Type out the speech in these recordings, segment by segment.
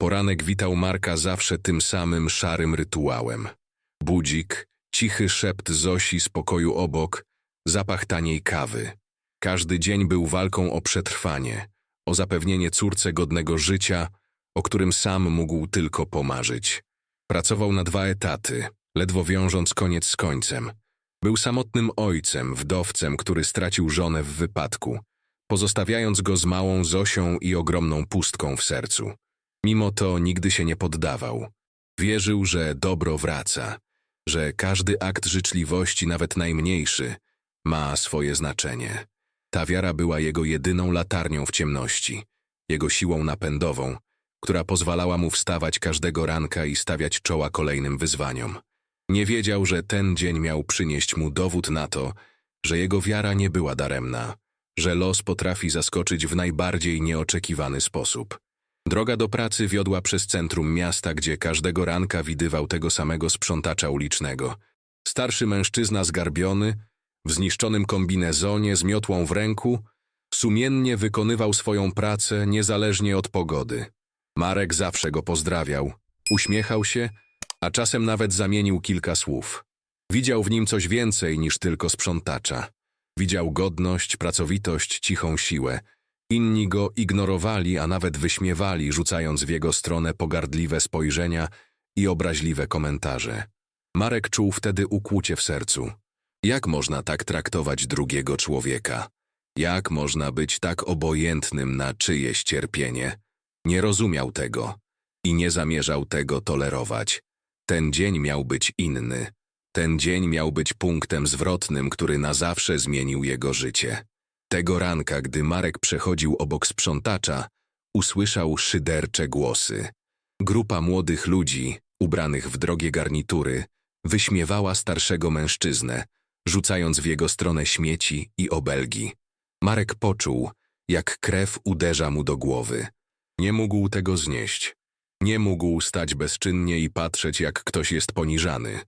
Poranek witał Marka zawsze tym samym szarym rytuałem. Budzik, cichy szept Zosi z pokoju obok, zapach taniej kawy. Każdy dzień był walką o przetrwanie, o zapewnienie córce godnego życia, o którym sam mógł tylko pomarzyć. Pracował na dwa etaty, ledwo wiążąc koniec z końcem. Był samotnym ojcem, wdowcem, który stracił żonę w wypadku, pozostawiając go z małą Zosią i ogromną pustką w sercu. Mimo to nigdy się nie poddawał. Wierzył, że dobro wraca, że każdy akt życzliwości, nawet najmniejszy, ma swoje znaczenie. Ta wiara była jego jedyną latarnią w ciemności, jego siłą napędową, która pozwalała mu wstawać każdego ranka i stawiać czoła kolejnym wyzwaniom. Nie wiedział, że ten dzień miał przynieść mu dowód na to, że jego wiara nie była daremna, że los potrafi zaskoczyć w najbardziej nieoczekiwany sposób. Droga do pracy wiodła przez centrum miasta, gdzie każdego ranka widywał tego samego sprzątacza ulicznego. Starszy mężczyzna zgarbiony, w zniszczonym kombinezonie z miotłą w ręku, sumiennie wykonywał swoją pracę niezależnie od pogody. Marek zawsze go pozdrawiał, uśmiechał się, a czasem nawet zamienił kilka słów. Widział w nim coś więcej niż tylko sprzątacza. Widział godność, pracowitość, cichą siłę. Inni go ignorowali, a nawet wyśmiewali, rzucając w jego stronę pogardliwe spojrzenia i obraźliwe komentarze. Marek czuł wtedy ukłucie w sercu. Jak można tak traktować drugiego człowieka? Jak można być tak obojętnym na czyjeś cierpienie? Nie rozumiał tego i nie zamierzał tego tolerować. Ten dzień miał być inny. Ten dzień miał być punktem zwrotnym, który na zawsze zmienił jego życie. Tego ranka, gdy Marek przechodził obok sprzątacza, usłyszał szydercze głosy. Grupa młodych ludzi, ubranych w drogie garnitury, wyśmiewała starszego mężczyznę, rzucając w jego stronę śmieci i obelgi. Marek poczuł, jak krew uderza mu do głowy. Nie mógł tego znieść. Nie mógł stać bezczynnie i patrzeć, jak ktoś jest poniżany.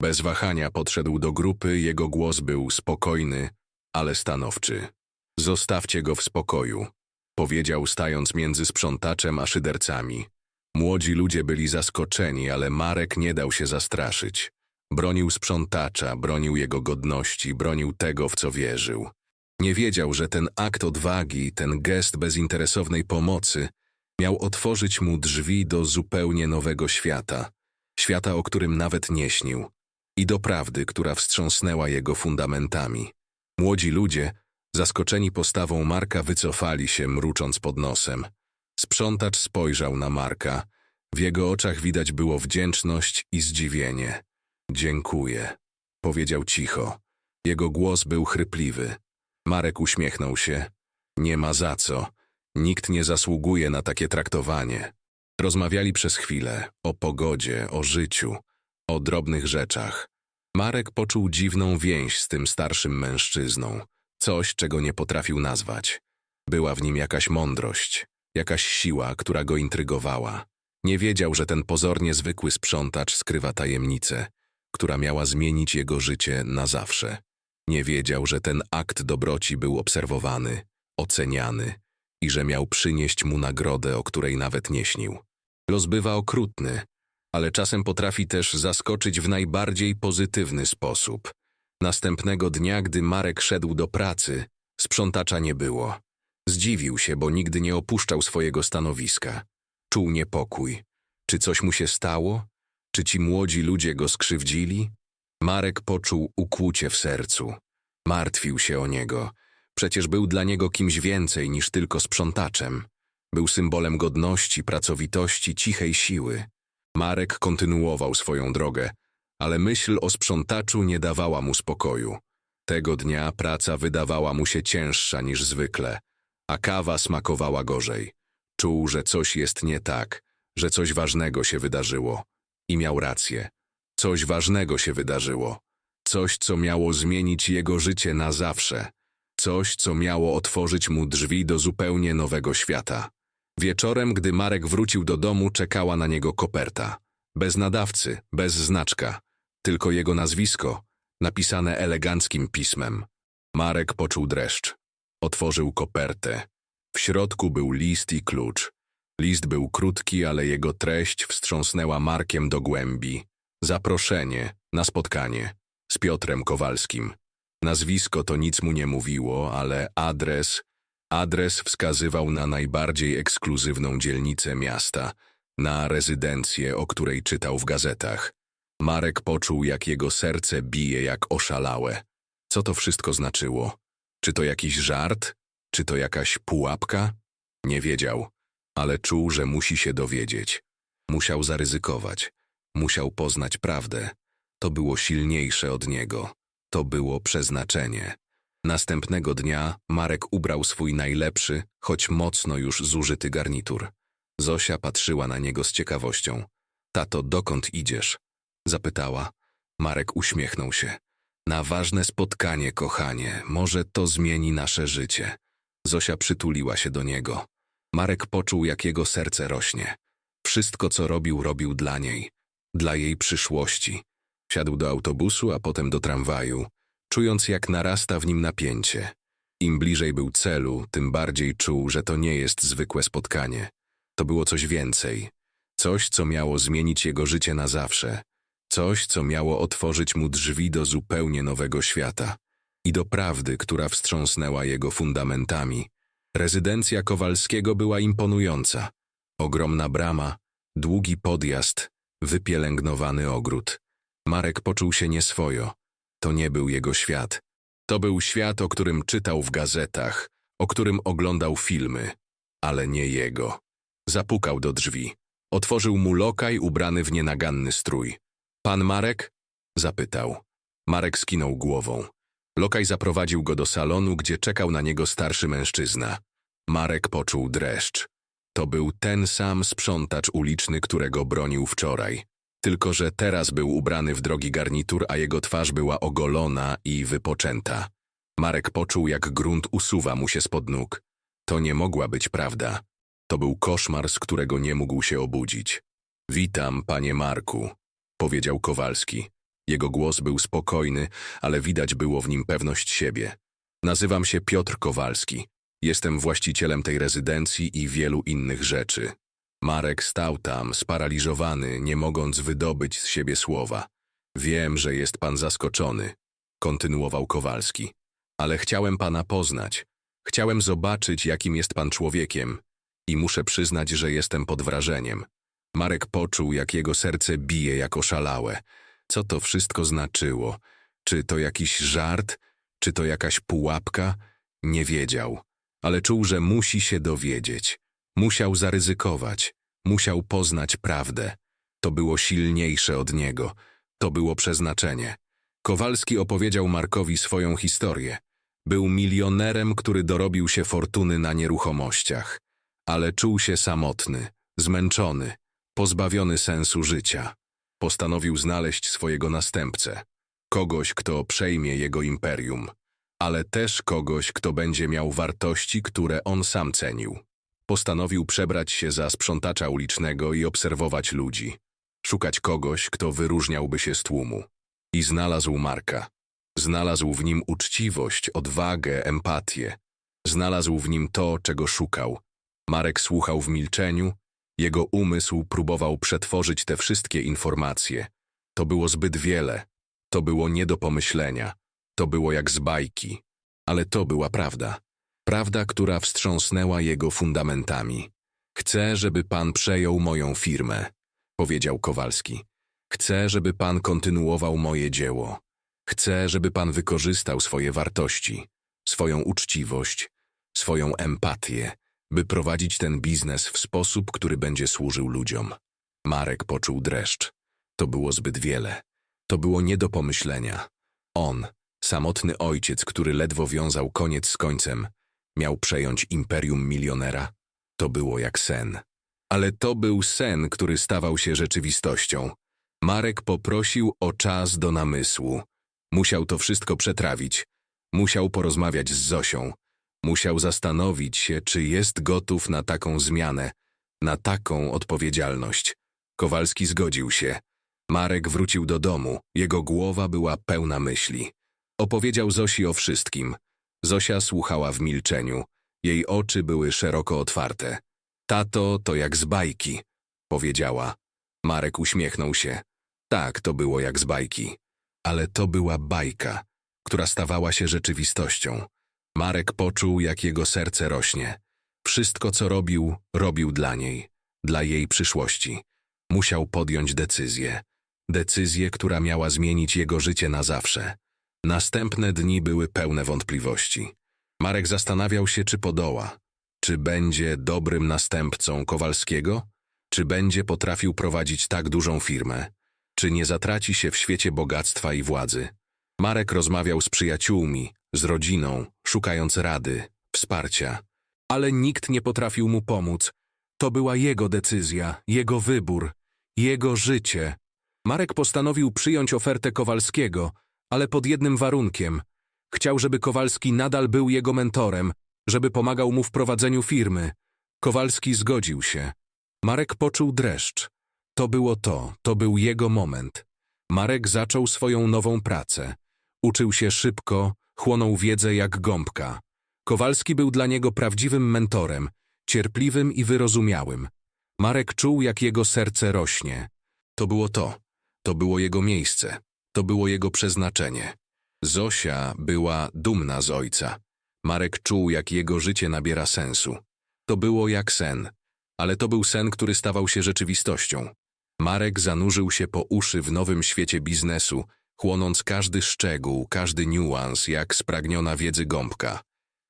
Bez wahania podszedł do grupy, jego głos był spokojny, ale stanowczy. Zostawcie go w spokoju, powiedział stając między sprzątaczem a szydercami. Młodzi ludzie byli zaskoczeni, ale Marek nie dał się zastraszyć. Bronił sprzątacza, bronił jego godności, bronił tego, w co wierzył. Nie wiedział, że ten akt odwagi, ten gest bezinteresownej pomocy miał otworzyć mu drzwi do zupełnie nowego świata, świata, o którym nawet nie śnił, i do prawdy, która wstrząsnęła jego fundamentami. Młodzi ludzie, zaskoczeni postawą Marka, wycofali się, mrucząc pod nosem. Sprzątacz spojrzał na Marka. W jego oczach widać było wdzięczność i zdziwienie. Dziękuję, powiedział cicho. Jego głos był chrypliwy. Marek uśmiechnął się. Nie ma za co. Nikt nie zasługuje na takie traktowanie. Rozmawiali przez chwilę o pogodzie, o życiu, o drobnych rzeczach. Marek poczuł dziwną więź z tym starszym mężczyzną, coś, czego nie potrafił nazwać. Była w nim jakaś mądrość, jakaś siła, która go intrygowała. Nie wiedział, że ten pozornie zwykły sprzątacz skrywa tajemnicę, która miała zmienić jego życie na zawsze. Nie wiedział, że ten akt dobroci był obserwowany, oceniany i że miał przynieść mu nagrodę, o której nawet nie śnił. Los bywa okrutny, ale czasem potrafi też zaskoczyć w najbardziej pozytywny sposób. Następnego dnia, gdy Marek szedł do pracy, sprzątacza nie było. Zdziwił się, bo nigdy nie opuszczał swojego stanowiska. Czuł niepokój. Czy coś mu się stało? Czy ci młodzi ludzie go skrzywdzili? Marek poczuł ukłucie w sercu. Martwił się o niego. Przecież był dla niego kimś więcej niż tylko sprzątaczem. Był symbolem godności, pracowitości, cichej siły. Marek kontynuował swoją drogę, ale myśl o sprzątaczu nie dawała mu spokoju. Tego dnia praca wydawała mu się cięższa niż zwykle, a kawa smakowała gorzej. Czuł, że coś jest nie tak, że coś ważnego się wydarzyło. I miał rację. Coś ważnego się wydarzyło. Coś, co miało zmienić jego życie na zawsze. Coś, co miało otworzyć mu drzwi do zupełnie nowego świata. Wieczorem, gdy Marek wrócił do domu, czekała na niego koperta. Bez nadawcy, bez znaczka. Tylko jego nazwisko, napisane eleganckim pismem. Marek poczuł dreszcz. Otworzył kopertę. W środku był list i klucz. List był krótki, ale jego treść wstrząsnęła Markiem do głębi. Zaproszenie na spotkanie z Piotrem Kowalskim. Nazwisko to nic mu nie mówiło, ale adres, adres wskazywał na najbardziej ekskluzywną dzielnicę miasta, na rezydencję, o której czytał w gazetach. Marek poczuł, jak jego serce bije jak oszalałe. Co to wszystko znaczyło? Czy to jakiś żart? Czy to jakaś pułapka? Nie wiedział, ale czuł, że musi się dowiedzieć. Musiał zaryzykować. Musiał poznać prawdę. To było silniejsze od niego. To było przeznaczenie. Następnego dnia Marek ubrał swój najlepszy, choć mocno już zużyty garnitur. Zosia patrzyła na niego z ciekawością. Tato, dokąd idziesz? Zapytała. Marek uśmiechnął się. Na ważne spotkanie, kochanie. Może to zmieni nasze życie. Zosia przytuliła się do niego. Marek poczuł, jak jego serce rośnie. Wszystko, co robił, robił dla niej. Dla jej przyszłości. Wsiadł do autobusu, a potem do tramwaju, czując, jak narasta w nim napięcie. Im bliżej był celu, tym bardziej czuł, że to nie jest zwykłe spotkanie. To było coś więcej. Coś, co miało zmienić jego życie na zawsze. Coś, co miało otworzyć mu drzwi do zupełnie nowego świata. I do prawdy, która wstrząsnęła jego fundamentami. Rezydencja Kowalskiego była imponująca. Ogromna brama, długi podjazd, wypielęgnowany ogród. Marek poczuł się nieswojo. To nie był jego świat. To był świat, o którym czytał w gazetach, o którym oglądał filmy, ale nie jego. Zapukał do drzwi. Otworzył mu lokaj ubrany w nienaganny strój. Pan Marek? Zapytał. Marek skinął głową. Lokaj zaprowadził go do salonu, gdzie czekał na niego starszy mężczyzna. Marek poczuł dreszcz. To był ten sam sprzątacz uliczny, którego bronił wczoraj. Tylko, że teraz był ubrany w drogi garnitur, a jego twarz była ogolona i wypoczęta. Marek poczuł, jak grunt usuwa mu się spod nóg. To nie mogła być prawda. To był koszmar, z którego nie mógł się obudzić. Witam, panie Marku, powiedział Kowalski. Jego głos był spokojny, ale widać było w nim pewność siebie. Nazywam się Piotr Kowalski. Jestem właścicielem tej rezydencji i wielu innych rzeczy. Marek stał tam, sparaliżowany, nie mogąc wydobyć z siebie słowa. Wiem, że jest pan zaskoczony, kontynuował Kowalski. Ale chciałem pana poznać. Chciałem zobaczyć, jakim jest pan człowiekiem. I muszę przyznać, że jestem pod wrażeniem. Marek poczuł, jak jego serce bije jak oszalałe. Co to wszystko znaczyło? Czy to jakiś żart? Czy to jakaś pułapka? Nie wiedział, ale czuł, że musi się dowiedzieć. Musiał zaryzykować, musiał poznać prawdę. To było silniejsze od niego, to było przeznaczenie. Kowalski opowiedział Markowi swoją historię. Był milionerem, który dorobił się fortuny na nieruchomościach, ale czuł się samotny, zmęczony, pozbawiony sensu życia. Postanowił znaleźć swojego następcę, kogoś, kto przejmie jego imperium, ale też kogoś, kto będzie miał wartości, które on sam cenił. Postanowił przebrać się za sprzątacza ulicznego i obserwować ludzi. Szukać kogoś, kto wyróżniałby się z tłumu. I znalazł Marka. Znalazł w nim uczciwość, odwagę, empatię. Znalazł w nim to, czego szukał. Marek słuchał w milczeniu, jego umysł próbował przetworzyć te wszystkie informacje. To było zbyt wiele. To było nie do pomyślenia. To było jak z bajki. Ale to była prawda. Prawda, która wstrząsnęła jego fundamentami. Chcę, żeby pan przejął moją firmę, powiedział Kowalski. Chcę, żeby pan kontynuował moje dzieło. Chcę, żeby pan wykorzystał swoje wartości, swoją uczciwość, swoją empatię, by prowadzić ten biznes w sposób, który będzie służył ludziom. Marek poczuł dreszcz. To było zbyt wiele. To było nie do pomyślenia. On, samotny ojciec, który ledwo wiązał koniec z końcem, miał przejąć imperium milionera. To było jak sen. Ale to był sen, który stawał się rzeczywistością. Marek poprosił o czas do namysłu. Musiał to wszystko przetrawić. Musiał porozmawiać z Zosią. Musiał zastanowić się, czy jest gotów na taką zmianę, na taką odpowiedzialność. Kowalski zgodził się. Marek wrócił do domu. Jego głowa była pełna myśli. Opowiedział Zosi o wszystkim. Zosia słuchała w milczeniu. Jej oczy były szeroko otwarte. Tato, to jak z bajki, powiedziała. Marek uśmiechnął się. Tak, to było jak z bajki. Ale to była bajka, która stawała się rzeczywistością. Marek poczuł, jak jego serce rośnie. Wszystko, co robił, robił dla niej, dla jej przyszłości. Musiał podjąć decyzję. Decyzję, która miała zmienić jego życie na zawsze. Następne dni były pełne wątpliwości. Marek zastanawiał się, czy podoła. Czy będzie dobrym następcą Kowalskiego? Czy będzie potrafił prowadzić tak dużą firmę? Czy nie zatraci się w świecie bogactwa i władzy? Marek rozmawiał z przyjaciółmi, z rodziną, szukając rady, wsparcia. Ale nikt nie potrafił mu pomóc. To była jego decyzja, jego wybór, jego życie. Marek postanowił przyjąć ofertę Kowalskiego, ale pod jednym warunkiem. Chciał, żeby Kowalski nadal był jego mentorem, żeby pomagał mu w prowadzeniu firmy. Kowalski zgodził się. Marek poczuł dreszcz. To było to, to był jego moment. Marek zaczął swoją nową pracę. Uczył się szybko, chłonął wiedzę jak gąbka. Kowalski był dla niego prawdziwym mentorem, cierpliwym i wyrozumiałym. Marek czuł, jak jego serce rośnie. To było to. To było jego miejsce. To było jego przeznaczenie. Zosia była dumna z ojca. Marek czuł, jak jego życie nabiera sensu. To było jak sen, ale to był sen, który stawał się rzeczywistością. Marek zanurzył się po uszy w nowym świecie biznesu, chłonąc każdy szczegół, każdy niuans, jak spragniona wiedzy gąbka.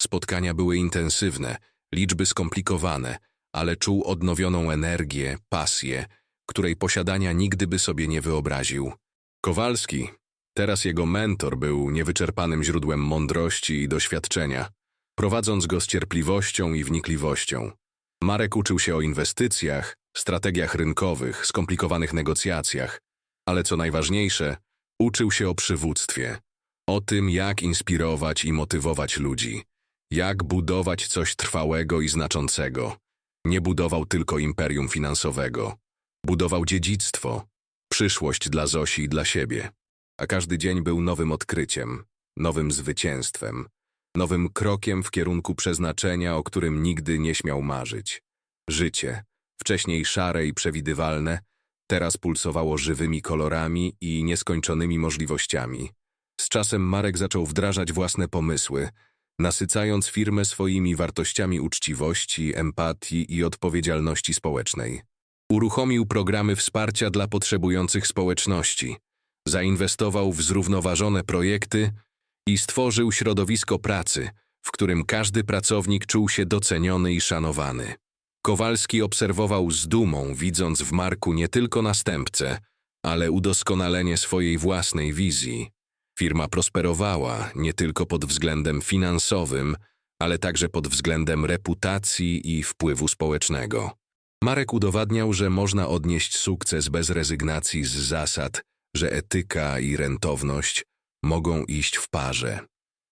Spotkania były intensywne, liczby skomplikowane, ale czuł odnowioną energię, pasję, której posiadania nigdy by sobie nie wyobraził. Kowalski, teraz jego mentor, był niewyczerpanym źródłem mądrości i doświadczenia, prowadząc go z cierpliwością i wnikliwością. Marek uczył się o inwestycjach, strategiach rynkowych, skomplikowanych negocjacjach, ale co najważniejsze, uczył się o przywództwie, o tym, jak inspirować i motywować ludzi, jak budować coś trwałego i znaczącego. Nie budował tylko imperium finansowego, budował dziedzictwo, przyszłość dla Zosi i dla siebie. A każdy dzień był nowym odkryciem, nowym zwycięstwem, nowym krokiem w kierunku przeznaczenia, o którym nigdy nie śmiał marzyć. Życie, wcześniej szare i przewidywalne, teraz pulsowało żywymi kolorami i nieskończonymi możliwościami. Z czasem Marek zaczął wdrażać własne pomysły, nasycając firmę swoimi wartościami uczciwości, empatii i odpowiedzialności społecznej. Uruchomił programy wsparcia dla potrzebujących społeczności, zainwestował w zrównoważone projekty i stworzył środowisko pracy, w którym każdy pracownik czuł się doceniony i szanowany. Kowalski obserwował z dumą, widząc w Marku nie tylko następcę, ale udoskonalenie swojej własnej wizji. Firma prosperowała nie tylko pod względem finansowym, ale także pod względem reputacji i wpływu społecznego. Marek udowadniał, że można odnieść sukces bez rezygnacji z zasad, że etyka i rentowność mogą iść w parze.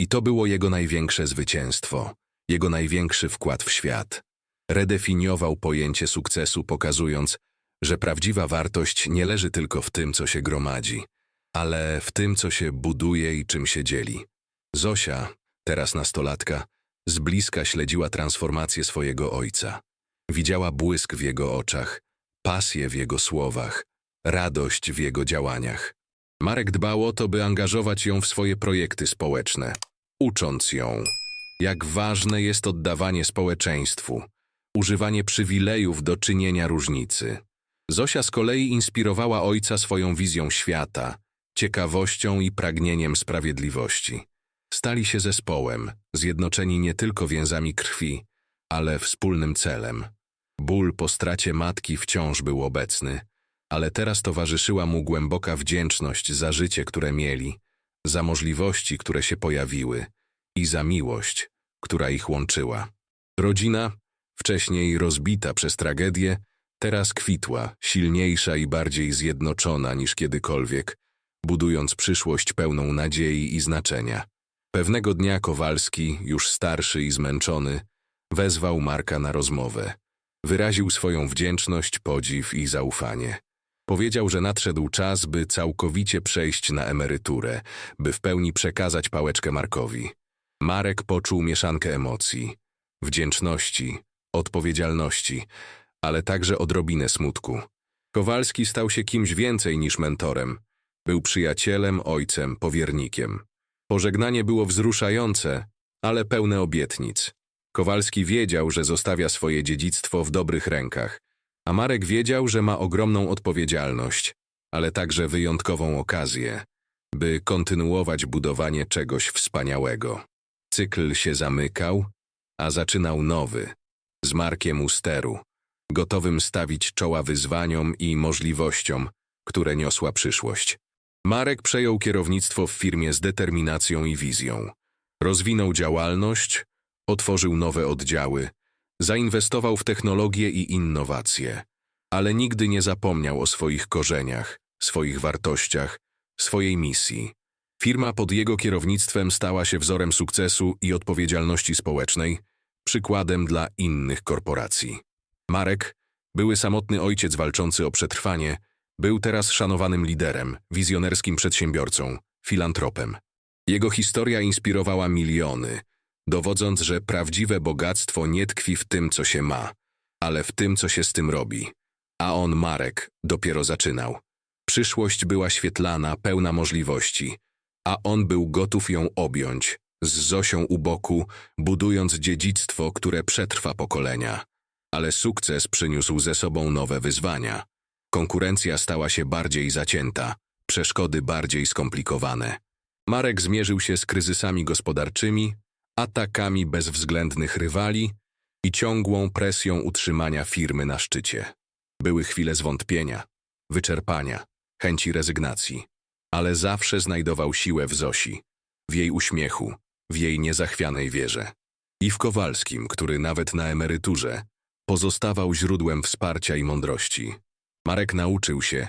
I to było jego największe zwycięstwo, jego największy wkład w świat. Redefiniował pojęcie sukcesu, pokazując, że prawdziwa wartość nie leży tylko w tym, co się gromadzi, ale w tym, co się buduje i czym się dzieli. Zosia, teraz nastolatka, z bliska śledziła transformację swojego ojca. Widziała błysk w jego oczach, pasję w jego słowach, radość w jego działaniach. Marek dbał o to, by angażować ją w swoje projekty społeczne, ucząc ją, jak ważne jest oddawanie społeczeństwu, używanie przywilejów do czynienia różnicy. Zosia z kolei inspirowała ojca swoją wizją świata, ciekawością i pragnieniem sprawiedliwości. Stali się zespołem, zjednoczeni nie tylko więzami krwi, ale wspólnym celem. Ból po stracie matki wciąż był obecny, ale teraz towarzyszyła mu głęboka wdzięczność za życie, które mieli, za możliwości, które się pojawiły i za miłość, która ich łączyła. Rodzina, wcześniej rozbita przez tragedię, teraz kwitła, silniejsza i bardziej zjednoczona niż kiedykolwiek, budując przyszłość pełną nadziei i znaczenia. Pewnego dnia Kowalski, już starszy i zmęczony, wezwał Marka na rozmowę. Wyraził swoją wdzięczność, podziw i zaufanie. Powiedział, że nadszedł czas, by całkowicie przejść na emeryturę, by w pełni przekazać pałeczkę Markowi. Marek poczuł mieszankę emocji, wdzięczności, odpowiedzialności, ale także odrobinę smutku. Kowalski stał się kimś więcej niż mentorem. Był przyjacielem, ojcem, powiernikiem. Pożegnanie było wzruszające, ale pełne obietnic. Kowalski wiedział, że zostawia swoje dziedzictwo w dobrych rękach, a Marek wiedział, że ma ogromną odpowiedzialność, ale także wyjątkową okazję, by kontynuować budowanie czegoś wspaniałego. Cykl się zamykał, a zaczynał nowy, z Markiem u steru, gotowym stawić czoła wyzwaniom i możliwościom, które niosła przyszłość. Marek przejął kierownictwo w firmie z determinacją i wizją. Rozwinął działalność, otworzył nowe oddziały, zainwestował w technologię i innowacje, ale nigdy nie zapomniał o swoich korzeniach, swoich wartościach, swojej misji. Firma pod jego kierownictwem stała się wzorem sukcesu i odpowiedzialności społecznej, przykładem dla innych korporacji. Marek, były samotny ojciec walczący o przetrwanie, był teraz szanowanym liderem, wizjonerskim przedsiębiorcą, filantropem. Jego historia inspirowała miliony, dowodząc, że prawdziwe bogactwo nie tkwi w tym, co się ma, ale w tym, co się z tym robi. A on, Marek, dopiero zaczynał. Przyszłość była świetlana, pełna możliwości, a on był gotów ją objąć, z Zosią u boku, budując dziedzictwo, które przetrwa pokolenia. Ale sukces przyniósł ze sobą nowe wyzwania. Konkurencja stała się bardziej zacięta, przeszkody bardziej skomplikowane. Marek zmierzył się z kryzysami gospodarczymi, atakami bezwzględnych rywali i ciągłą presją utrzymania firmy na szczycie. Były chwile zwątpienia, wyczerpania, chęci rezygnacji, ale zawsze znajdował siłę w Zosi, w jej uśmiechu, w jej niezachwianej wierze. I w Kowalskim, który nawet na emeryturze pozostawał źródłem wsparcia i mądrości. Marek nauczył się,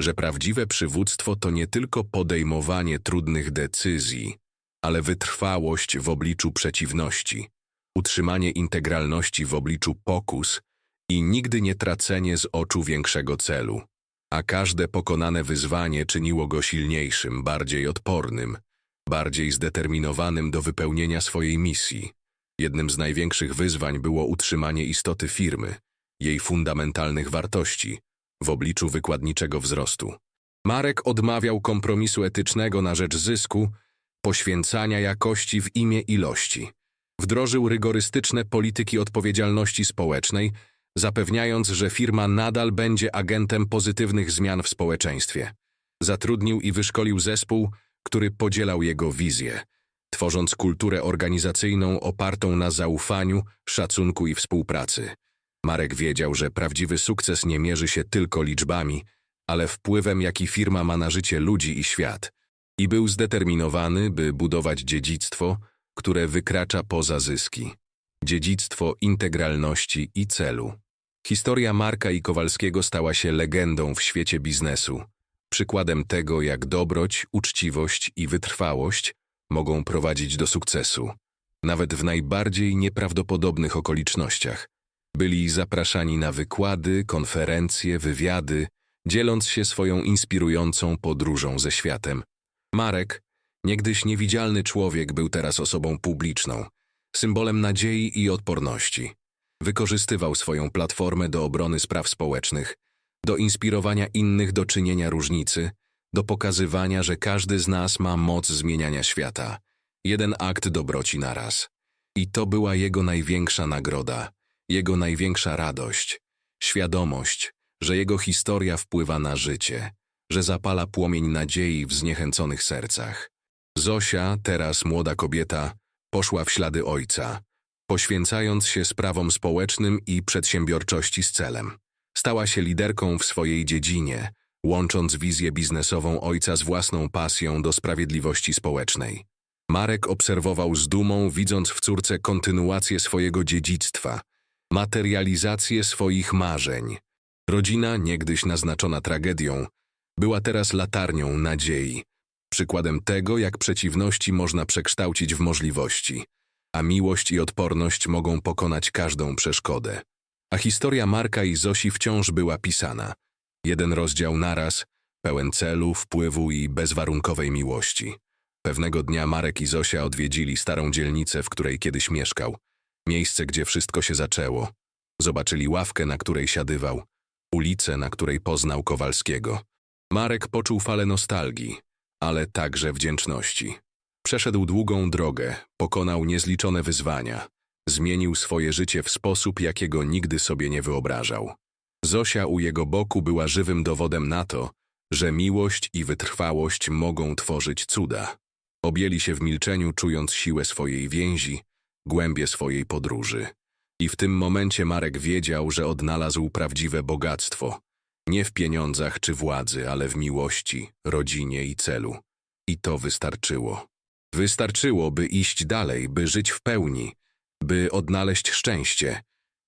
że prawdziwe przywództwo to nie tylko podejmowanie trudnych decyzji, ale wytrwałość w obliczu przeciwności, utrzymanie integralności w obliczu pokus i nigdy nie tracenie z oczu większego celu. A każde pokonane wyzwanie czyniło go silniejszym, bardziej odpornym, bardziej zdeterminowanym do wypełnienia swojej misji. Jednym z największych wyzwań było utrzymanie istoty firmy, jej fundamentalnych wartości, w obliczu wykładniczego wzrostu. Marek odmawiał kompromisu etycznego na rzecz zysku, poświęcania jakości w imię ilości. Wdrożył rygorystyczne polityki odpowiedzialności społecznej, zapewniając, że firma nadal będzie agentem pozytywnych zmian w społeczeństwie. Zatrudnił i wyszkolił zespół, który podzielał jego wizję, tworząc kulturę organizacyjną opartą na zaufaniu, szacunku i współpracy. Marek wiedział, że prawdziwy sukces nie mierzy się tylko liczbami, ale wpływem, jaki firma ma na życie ludzi i świat. I był zdeterminowany, by budować dziedzictwo, które wykracza poza zyski. Dziedzictwo integralności i celu. Historia Marka i Kowalskiego stała się legendą w świecie biznesu, przykładem tego, jak dobroć, uczciwość i wytrwałość mogą prowadzić do sukcesu, nawet w najbardziej nieprawdopodobnych okolicznościach. Byli zapraszani na wykłady, konferencje, wywiady, dzieląc się swoją inspirującą podróżą ze światem. Marek, niegdyś niewidzialny człowiek, był teraz osobą publiczną, symbolem nadziei i odporności. Wykorzystywał swoją platformę do obrony spraw społecznych, do inspirowania innych do czynienia różnicy, do pokazywania, że każdy z nas ma moc zmieniania świata. Jeden akt dobroci naraz. I to była jego największa nagroda, jego największa radość, świadomość, że jego historia wpływa na życie, że zapala płomień nadziei w zniechęconych sercach. Zosia, teraz młoda kobieta, poszła w ślady ojca, poświęcając się sprawom społecznym i przedsiębiorczości z celem. Stała się liderką w swojej dziedzinie, łącząc wizję biznesową ojca z własną pasją do sprawiedliwości społecznej. Marek obserwował z dumą, widząc w córce kontynuację swojego dziedzictwa, materializację swoich marzeń. Rodzina, niegdyś naznaczona tragedią, była teraz latarnią nadziei, przykładem tego, jak przeciwności można przekształcić w możliwości, a miłość i odporność mogą pokonać każdą przeszkodę. A historia Marka i Zosi wciąż była pisana. Jeden rozdział naraz, pełen celu, wpływu i bezwarunkowej miłości. Pewnego dnia Marek i Zosia odwiedzili starą dzielnicę, w której kiedyś mieszkał. Miejsce, gdzie wszystko się zaczęło. Zobaczyli ławkę, na której siadywał, ulicę, na której poznał Kowalskiego. Marek poczuł falę nostalgii, ale także wdzięczności. Przeszedł długą drogę, pokonał niezliczone wyzwania, zmienił swoje życie w sposób, jakiego nigdy sobie nie wyobrażał. Zosia u jego boku była żywym dowodem na to, że miłość i wytrwałość mogą tworzyć cuda. Objęli się w milczeniu, czując siłę swojej więzi, głębie swojej podróży. I w tym momencie Marek wiedział, że odnalazł prawdziwe bogactwo. Nie w pieniądzach czy władzy, ale w miłości, rodzinie i celu. I to wystarczyło. Wystarczyło, by iść dalej, by żyć w pełni, by odnaleźć szczęście.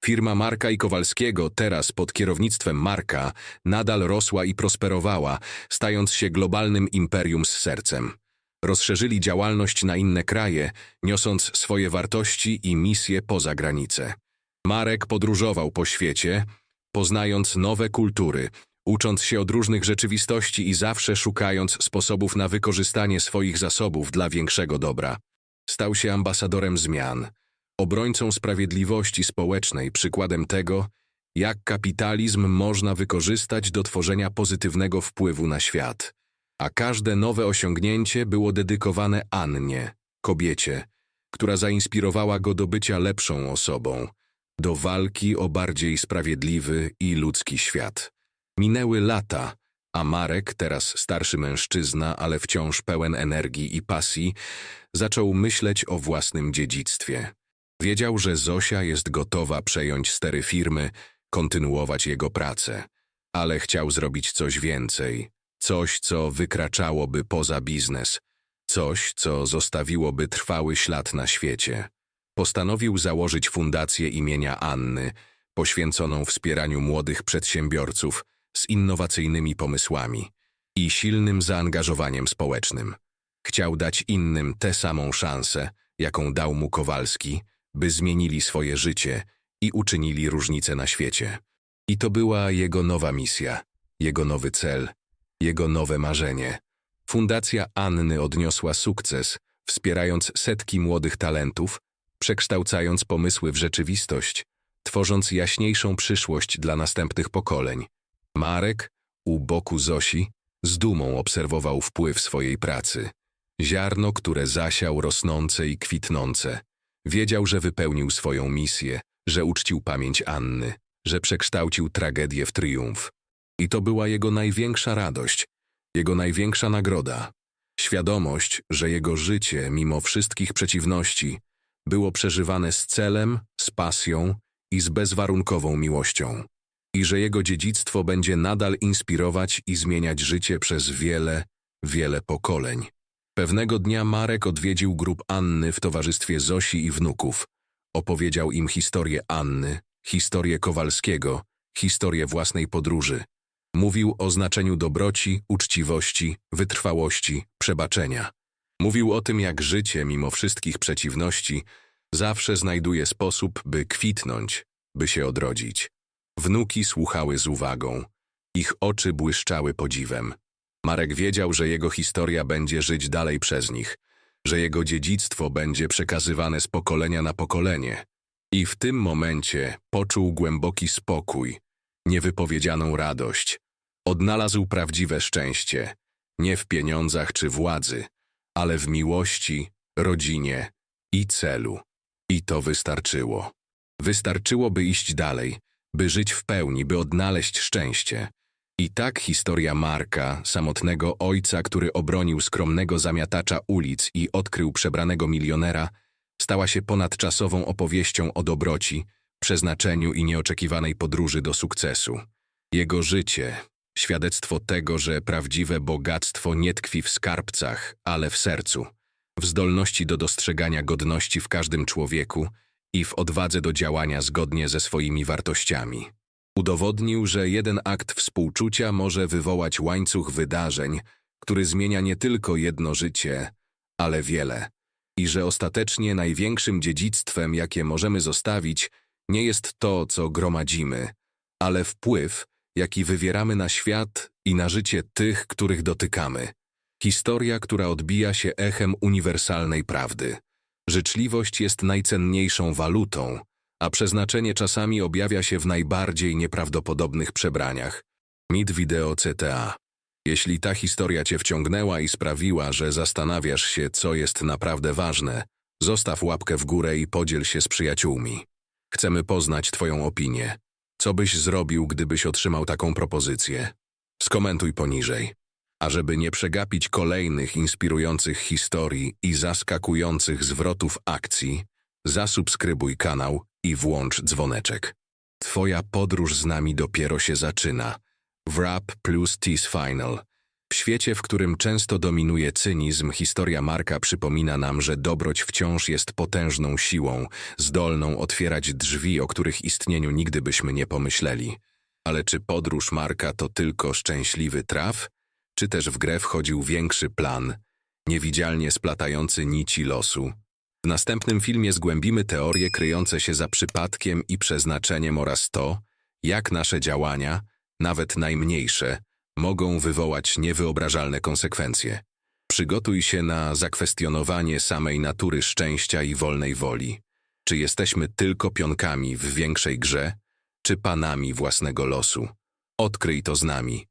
Firma Marka i Kowalskiego, teraz pod kierownictwem Marka, nadal rosła i prosperowała, stając się globalnym imperium z sercem. Rozszerzyli działalność na inne kraje, niosąc swoje wartości i misje poza granice. Marek podróżował po świecie, poznając nowe kultury, ucząc się od różnych rzeczywistości i zawsze szukając sposobów na wykorzystanie swoich zasobów dla większego dobra. Stał się ambasadorem zmian, obrońcą sprawiedliwości społecznej, przykładem tego, jak kapitalizm można wykorzystać do tworzenia pozytywnego wpływu na świat. A każde nowe osiągnięcie było dedykowane Annie, kobiecie, która zainspirowała go do bycia lepszą osobą, do walki o bardziej sprawiedliwy i ludzki świat. Minęły lata, a Marek, teraz starszy mężczyzna, ale wciąż pełen energii i pasji, zaczął myśleć o własnym dziedzictwie. Wiedział, że Zosia jest gotowa przejąć stery firmy, kontynuować jego pracę, ale chciał zrobić coś więcej, coś, co wykraczałoby poza biznes, coś, co zostawiłoby trwały ślad na świecie. Postanowił założyć fundację imienia Anny, poświęconą wspieraniu młodych przedsiębiorców z innowacyjnymi pomysłami i silnym zaangażowaniem społecznym. Chciał dać innym tę samą szansę, jaką dał mu Kowalski, by zmienili swoje życie i uczynili różnicę na świecie. I to była jego nowa misja, jego nowy cel, jego nowe marzenie. Fundacja Anny odniosła sukces, wspierając setki młodych talentów, przekształcając pomysły w rzeczywistość, tworząc jaśniejszą przyszłość dla następnych pokoleń. Marek, u boku Zosi, z dumą obserwował wpływ swojej pracy. Ziarno, które zasiał rosnące i kwitnące. Wiedział, że wypełnił swoją misję, że uczcił pamięć Anny, że przekształcił tragedię w triumf. I to była jego największa radość, jego największa nagroda. Świadomość, że jego życie, mimo wszystkich przeciwności, było przeżywane z celem, z pasją i z bezwarunkową miłością. I że jego dziedzictwo będzie nadal inspirować i zmieniać życie przez wiele, wiele pokoleń. Pewnego dnia Marek odwiedził grób Anny w towarzystwie Zosi i wnuków. Opowiedział im historię Anny, historię Kowalskiego, historię własnej podróży. Mówił o znaczeniu dobroci, uczciwości, wytrwałości, przebaczenia. Mówił o tym, jak życie, mimo wszystkich przeciwności, zawsze znajduje sposób, by kwitnąć, by się odrodzić. Wnuki słuchały z uwagą. Ich oczy błyszczały podziwem. Marek wiedział, że jego historia będzie żyć dalej przez nich, że jego dziedzictwo będzie przekazywane z pokolenia na pokolenie. I w tym momencie poczuł głęboki spokój, niewypowiedzianą radość. Odnalazł prawdziwe szczęście, nie w pieniądzach czy władzy, ale w miłości, rodzinie i celu. I to wystarczyło. Wystarczyło, by iść dalej, by żyć w pełni, by odnaleźć szczęście. I tak historia Marka, samotnego ojca, który obronił skromnego zamiatacza ulic i odkrył przebranego milionera, stała się ponadczasową opowieścią o dobroci, przeznaczeniu i nieoczekiwanej podróży do sukcesu. Jego życie, świadectwo tego, że prawdziwe bogactwo nie tkwi w skarbcach, ale w sercu, w zdolności do dostrzegania godności w każdym człowieku i w odwadze do działania zgodnie ze swoimi wartościami. Udowodnił, że jeden akt współczucia może wywołać łańcuch wydarzeń, który zmienia nie tylko jedno życie, ale wiele. I że ostatecznie największym dziedzictwem, jakie możemy zostawić, nie jest to, co gromadzimy, ale wpływ, jaki wywieramy na świat i na życie tych, których dotykamy. Historia, która odbija się echem uniwersalnej prawdy. Życzliwość jest najcenniejszą walutą, a przeznaczenie czasami objawia się w najbardziej nieprawdopodobnych przebraniach. Mit wideo CTA. Jeśli ta historia cię wciągnęła i sprawiła, że zastanawiasz się, co jest naprawdę ważne, zostaw łapkę w górę i podziel się z przyjaciółmi. Chcemy poznać twoją opinię. Co byś zrobił, gdybyś otrzymał taką propozycję? Skomentuj poniżej. A żeby nie przegapić kolejnych inspirujących historii i zaskakujących zwrotów akcji, zasubskrybuj kanał i włącz dzwoneczek. Twoja podróż z nami dopiero się zaczyna. Wrap plus Tease Final. W świecie, w którym często dominuje cynizm, historia Marka przypomina nam, że dobroć wciąż jest potężną siłą, zdolną otwierać drzwi, o których istnieniu nigdy byśmy nie pomyśleli. Ale czy podróż Marka to tylko szczęśliwy traf? Czy też w grę wchodził większy plan, niewidzialnie splatający nici losu? W następnym filmie zgłębimy teorie kryjące się za przypadkiem i przeznaczeniem oraz to, jak nasze działania, nawet najmniejsze, mogą wywołać niewyobrażalne konsekwencje. Przygotuj się na zakwestionowanie samej natury szczęścia i wolnej woli. Czy jesteśmy tylko pionkami w większej grze, czy panami własnego losu? Odkryj to z nami.